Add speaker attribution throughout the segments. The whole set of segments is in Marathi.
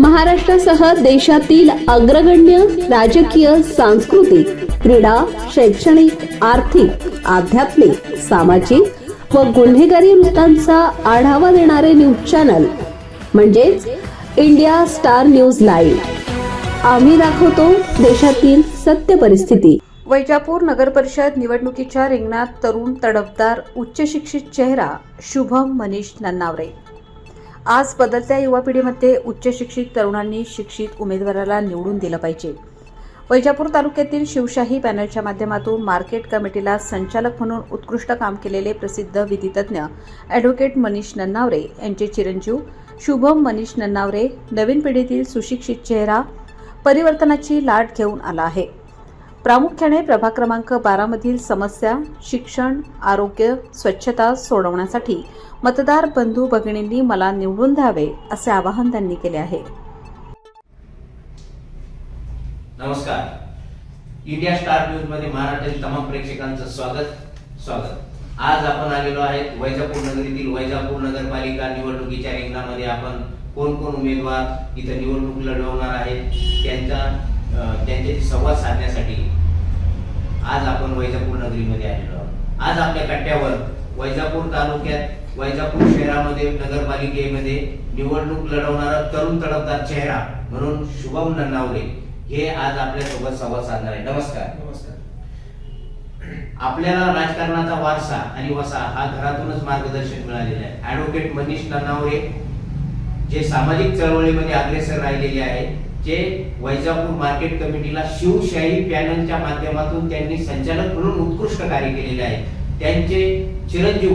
Speaker 1: महाराष्ट्रासह देशातील अग्रगण्य राजकीय सांस्कृतिक क्रीडा शैक्षणिक आर्थिक आध्यात्मिक सामाजिक व गुन्हेगारी वृत्तांचा आढावा देणारे न्यूज चॅनल म्हणजेच इंडिया स्टार न्यूज लाईव्ह आम्ही दाखवतो देशातील सत्य परिस्थिती. वैजापूर नगर परिषद निवडणुकीच्या रिंगणात तरुण तडफदार उच्च शिक्षित चेहरा शुभम मनीष नन्नावरे. आज बदलत्या युवा पिढीमध्ये उच्च शिक्षित तरुणांनी शिक्षित उमेदवाराला निवडून दिलं पाहिजे. वैजापूर तालुक्यातील शिवशाही पॅनलच्या माध्यमातून मार्केट कमिटीला संचालक म्हणून उत्कृष्ट काम केलेले प्रसिद्ध विधितज्ञ ॲडव्होकेट मनीष नन्नावरे यांचे चिरंजीव शुभम मनीष नन्नावरे नवीन पिढीतील सुशिक्षित चेहरा परिवर्तनाची लाट घेऊन आला आहे. प्रामुख्याने प्रभाग क्रमांक बारामधील समस्या शिक्षण आरोग्य स्वच्छता सोडवण्यासाठी मतदार बंधू भगिनींनी मला निवडून द्यावे असे आवाहन त्यांनी केले आहे.
Speaker 2: नमस्कार. इंडिया स्टार न्यूजमध्ये महाराष्ट्रातील तमाम प्रेक्षकांचं स्वागत स्वागत. आज आपण आलेलो आहे वैजापूर नगरीतील वैजापूर नगरपालिका निवडणुकीच्या रिंगणामध्ये आपण कोण कोण उमेदवार इथं निवडणूक लढवणार आहेत त्यांचा त्यांच्याशी संवाद साधण्यासाठी आज आपण वैजापूर नगरीमध्ये आलेलो आहोत. आज आपल्या कट्ट्यावर वैजापूर तालुक्यात वैजापूर शहरामध्ये नगरपालिकेमध्ये निवडणूक लढवणारा तरुण तडफदार चेहरा म्हणून शुभम नन्नावरे हे आज आपल्यासोबत संवाद साधणार आहे नमस्कार.
Speaker 3: नमस्कार.
Speaker 2: आपल्याला राजकारणाचा वारसा आणि वसा हा घरातूनच मार्गदर्शन मिळालेलं आहे. ऍडव्होकेट मनीष नन्नावरे जे सामाजिक चळवळीमध्ये अग्रेसर राहिलेले आहेत जे वैजापूर मार्केट कमिटीला शिवशाही पॅनलच्या माध्यमातून त्यांनी संचालक म्हणून उत्कृष्ट कार्य केलेले आहे. त्यांचे चिरंजीव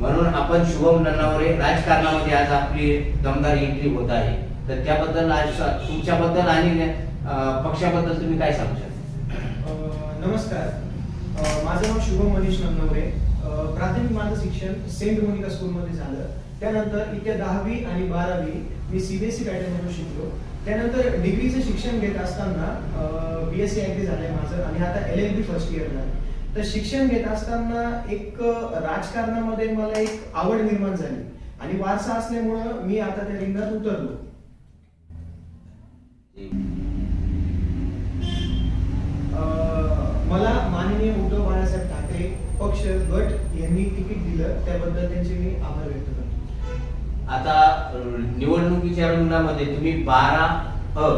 Speaker 2: म्हणून आपण शुभम नन्नावरे राजकारणामध्ये आज आपली दमदार एंट्री होत आहे. तर त्याबद्दल आज तुमच्याबद्दल आणि पक्षाबद्दल तुम्ही काय सांगू शकता?
Speaker 3: नमस्कार. माझं नाव शुभम मनीष नंदवरे प्राथमिक माझं शिक्षण सेंट मोनिका स्कूलमध्ये झालं. त्यानंतर इथे दहावी आणि बारावी मी सीबीएसई पॅटर्नमधून शिकलो. त्यानंतर डिग्रीचं शिक्षण घेत असताना बी एस सी ॲग्री झालंय माझं आणि आता एल एल बी फर्स्ट इयरला तर शिक्षण घेत असताना एक राजकारणामध्ये मला एक आवड निर्माण झाली. आणि वारसा असल्यामुळं मी आता त्या रिंगात उतरलो. अं, मला माननीय उद्धव बाळासाहेब ठाकरे पक्ष गट यांनी तिकीट दिलं. त्याबद्दल त्यांचे मी आभार व्यक्त करतो.
Speaker 2: आता निवडणुकीच्या रिंगणामध्ये तुम्ही बारा अ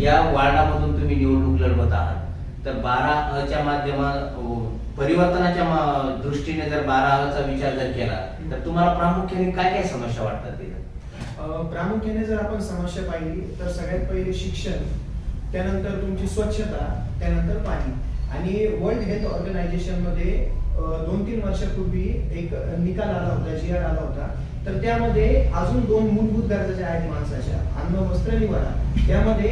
Speaker 2: या वार्डामधून तुम्ही निवडणूक लढवत आहात. तर बारा अ च्या माध्यमा परिवर्तनाच्या मा- दृष्टीने जर बारा अ चा विचार जर केला तर तुम्हाला प्रामुख्याने काय काय समस्या वाटतात तिथे?
Speaker 3: प्रामुख्याने जर आपण समस्या पाहिली तर सगळ्यात पहिले शिक्षण त्यानंतर तुमची स्वच्छता त्यानंतर पाणी आणि वर्ल्ड हेल्थ ऑर्गनायझेशनमध्ये दोन तीन वर्षापूर्वी एक निकाल आला होता जी आर आला होता. तर त्यामध्ये अजून दोन मूलभूत गरजा ज्या आहेत माणसाच्या. अन्न वस्त्र निवारा. त्यामध्ये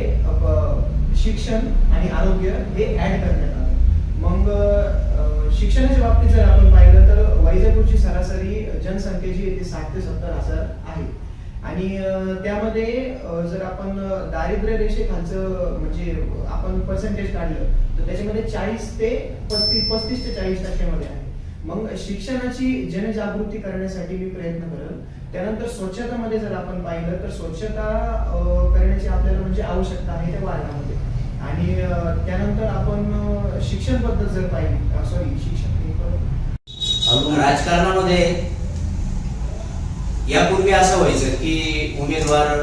Speaker 3: शिक्षण आणि आरोग्य हे ऍड करण्यात आलं. मग शिक्षणाच्या बाबतीत जर आपण पाहिलं तर वैजापूरची सरासरी जनसंख्या जी आहे ती साठ ते सत्तर हजार आहे. आणि त्यामध्ये जर आपण दारिद्र्य रेषेखालचं म्हणजे आपण पर्सेंटेज काढलं तर त्याच्यामध्ये चाळीस ते पस्तीस पस्तीस ते चाळीस टक्क्यामध्ये आहे. मग शिक्षणाची जनजागृती करण्यासाठी मी प्रयत्न करेल त्यानंतर स्वच्छतामध्ये जर आपण पाहिलं तर स्वच्छता करण्याची आपल्याला म्हणजे आवश्यकता आहे त्या वार्डामध्ये आणि त्यानंतर आपण शिक्षण पद्धत जर पाहिली सॉरी शिक्षण
Speaker 2: राजकारणामध्ये यापूर्वी असं व्हायचं की उमेदवार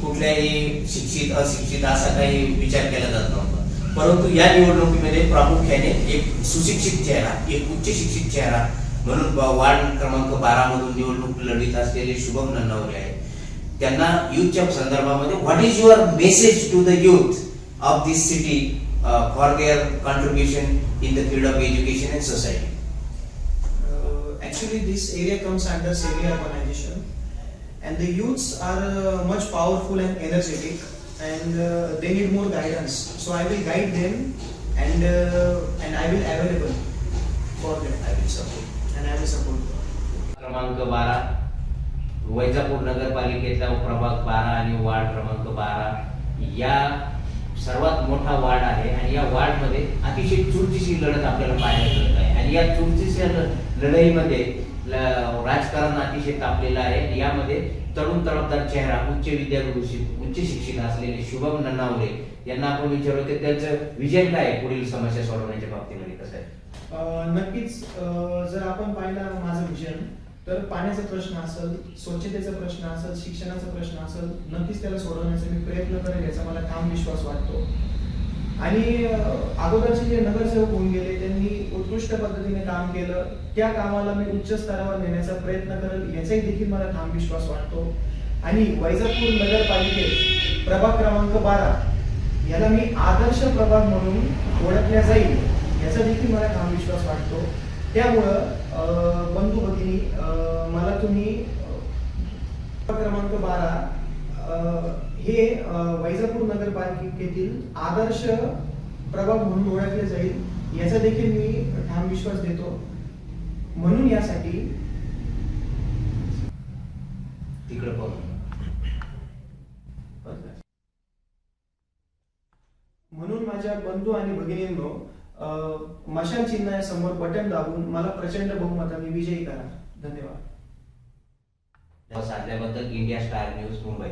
Speaker 2: कुठल्याही शिक्षित अशिक्षित असा काही विचार केला जात नव्हता. परंतु या निवडणुकीमध्ये प्रामुख्याने एक सुशिक्षित चेहरा एक उच्च शिक्षित चेहरा म्हणून ब- वार्ड क्रमांक बारा मधून निवडणूक लढवित असलेले शुभम नन्नावरे आहेत त्यांना युथच्या संदर्भामध्ये what is your message to the youth of this city for their contribution in the field of education and society
Speaker 3: Uh, actually, this area comes under semi-urbanization, and the youths are uh, much powerful and energetic, and uh, they need more guidance. So I will guide them, and uh, and I will available for them. I will support,
Speaker 2: क्रमांक बारा वैजापूर नगरपालिकेतला प्रभाग बारा आणि वार्ड क्रमांक बारा. या सर्वात मोठा वार्ड आहे आणि या वार्डमध्ये अतिशय चुरचीशी लढत आपल्याला पाहायला मिळत आहे. आणि या चुरचीच्या लढाईमध्ये राजकारण अतिशय तापलेलं आहे. यामध्ये तरुण तडफदार चेहरा उच्च विद्यापीठ उच्च शिक्षित असलेले शुभम नन्नावरे यांना आपण विचारू की त्यांचं विजन काय पुढील समस्या सोडवण्याच्या बाबतीमध्ये कसं आहे?
Speaker 3: नक्कीच जर आपण पाहिलं माझं विजन तर पाण्याचा प्रश्न असेल स्वच्छतेचा प्रश्न असेल शिक्षणाचा प्रश्न असेल नक्कीच त्याला सोडवण्याचा मी प्रयत्न करेल याचा मला ठाम विश्वास वाटतो. आणि अगोदरचे जे नगरसेवक होऊन गेले त्यांनी उत्कृष्ट पद्धतीने काम केलं. त्या कामाला मी उच्च स्तरावर नेण्याचा प्रयत्न करेल याचाही देखील मला ठाम विश्वास वाटतो. आणि वैजापूर नगरपालिकेत प्रभाग क्रमांक बारा याला मी आदर्श प्रभाग म्हणून ओळखल्या जाईल याचा देखील मला ठाम विश्वास वाटतो. त्यामुळं बंधू भगिनी मला तुम्ही क्रमांक बारा हे वैजापूर नगरपालिकेतील आदर्श प्रभाग म्हणून ओळखले जाईल याचा देखील मी ठाम विश्वास देतो. म्हणून यासाठी
Speaker 2: तिकडे पाहू
Speaker 3: म्हणून माझ्या बंधू आणि भगिनींनो अं, मशाल चिन्हासमोर बटन दाबून मला प्रचंड बहुमताने विजयी करा. धन्यवाद.
Speaker 2: साधल्याबद्दल इंडिया स्टार न्यूज मुंबई.